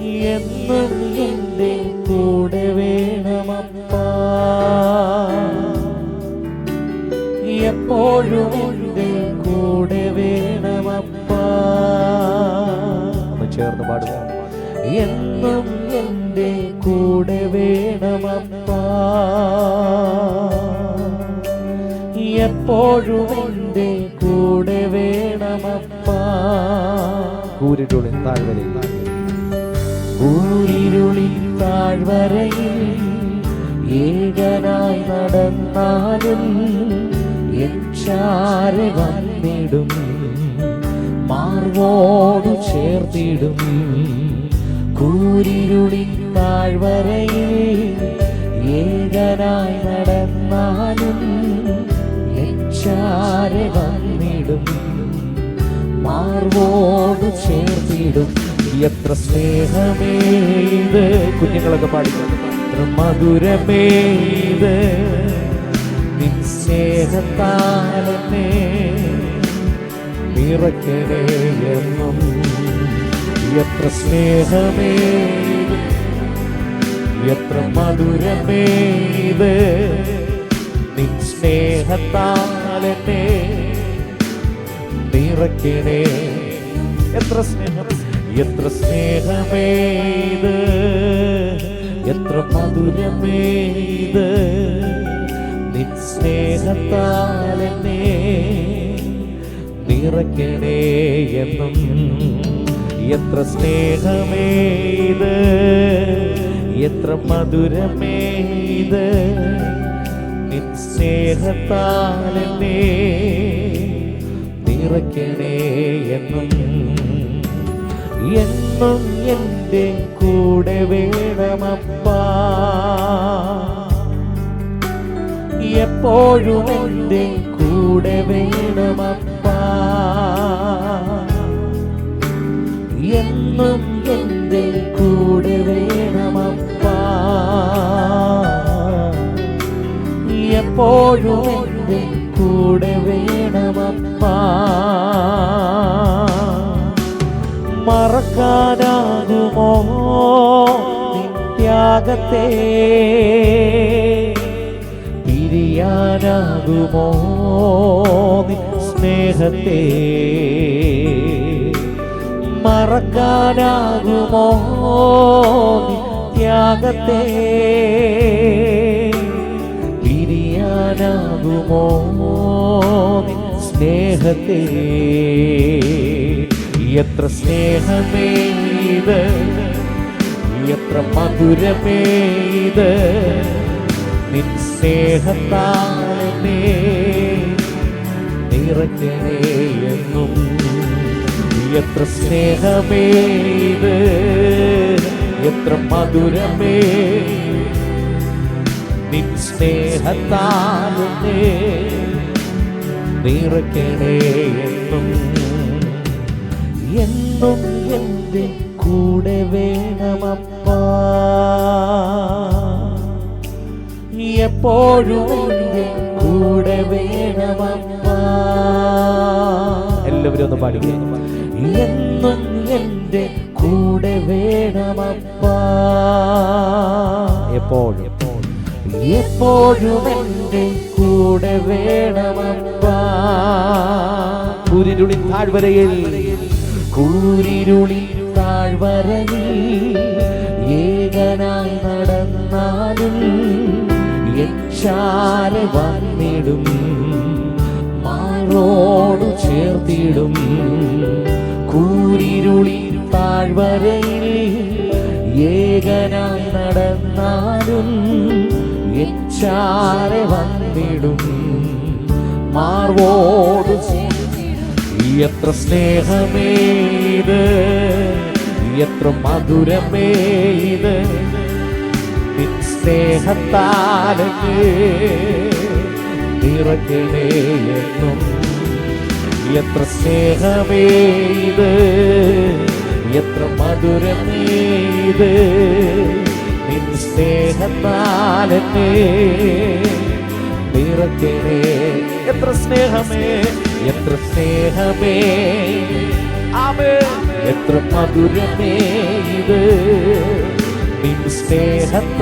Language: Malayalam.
എന്നും എന്റെ കൂടെ വേണമപ്പാ. എപ്പോഴും എന്റെ കൂടെ വേണമപ്പാ. ചേർന്ന് പാടുക. എന്നും എന്റെ കൂടെ വേണമപ്പാ. എപ്പോഴും എന്റെ കൂടെ വേണമപ്പാ. കൂരിട്ടുള്ളിൽ താഴ്വരയിൽ. ഊരിരുളി താഴ്വരയിൽ ഏകനായി നടന്നാലും എച്ചാരെ വന്നിടും മാർവോട് ചേർത്തിടും. കൂരിരുളി താഴ്വരയിൽ ഏകനായി നടന്നാലും എച്ചാരെ വന്നിടും മാർവോട് ചേർത്തിടും. എത്ര സ്നേഹമേ ഇത്? കുഞ്ഞുങ്ങളൊക്കെ പാടിക്കുന്നത് എത്ര മധുരമേ എത്ര സ്നേഹമേ എത്ര മധുരമേ ഇത്? നിൻ എത്ര സ്നേഹം. എത്ര സ്നേഹമേത്? എത്ര മധുരമേത്? നിൻ സ്നേഹത്താലെന്നെ നിറയ്ക്കണേ എന്നും എത്ര സ്നേഹമേത്? എത്ര മധുരമേത്? നിൻ സ്നേഹത്താലെന്നെ നിറയ്ക്കണേ എന്നും എന്നും എന്റെ കൂടെ വേണമപ്പാ. എപ്പോഴും എന്റെ കൂടെ വേണമപ്പാ. എന്നും എന്റെ കൂടെ വേണമപ്പാ. എപ്പോഴും എന്റെ കൂടെ വേണമപ്പാ. മറക്കാനാകുമോ നിത്യാഗത്തെ പിരിയാനാകുമോ? നിൻ സ്നേഹത്തെ മറക്കാനാകുമോ? നിത്യാഗത്തെ പിരിയാനാകുമോ? നിൻ സ്നേഹത്തെ എത്ര സ്നേഹമേ ഇത്? എത്ര മധുരമേ ഇത്? നിൻ സ്നേഹത്താലേ നിറയ്ക്കണേ എത്ര സ്നേഹമേ ഇത്? എത്ര മധുരമേ നിൻ സ്നേഹത്താലേ നിറയ്ക്കണേ എന്നും എന്റെ കൂടെ വേണമപ്പ. എപ്പോഴും എന്റെ കൂടെ വേണമപ്പ. എല്ലാവരും ഒന്ന് പാടിക്കുക എന്നും എന്റെ കൂടെ വേണമപ്പ. എപ്പോഴും. എപ്പോഴും എന്റെ കൂടെ വേണമപ്പ. പുരിരുളി താഴ്വരയിൽ കൂരിരുളി താഴ്വരയിൽ ഏകനായി നടന്നാലും എച്ചാലെ വന്നിടും മാറോടു ചേർത്തിടും. കൂരിരുളി താഴ്വരയിൽ ഏകനായി നടന്നാലും എച്ചാലെ വന്നിടും മാർവോടു എത്ര സ്നേഹമേ ഇത്? എത്ര മധുരമേ ഇത്? നിൻ സ്നേഹത്താലേ നിറയ്ക്കണേ എന്നും. എത്ര സ്നേഹമേ ഇത്? എത്ര മധുരമേ ഇത്? നിൻ സ്നേഹത്താലേ നിറയ്ക്കണേ എത്ര സ്നേഹമേ എത്ര സ്നേഹമേ. എത്ര മധുരമേ ഇത്. നിൻ സ്നേഹത്താലെന്നെ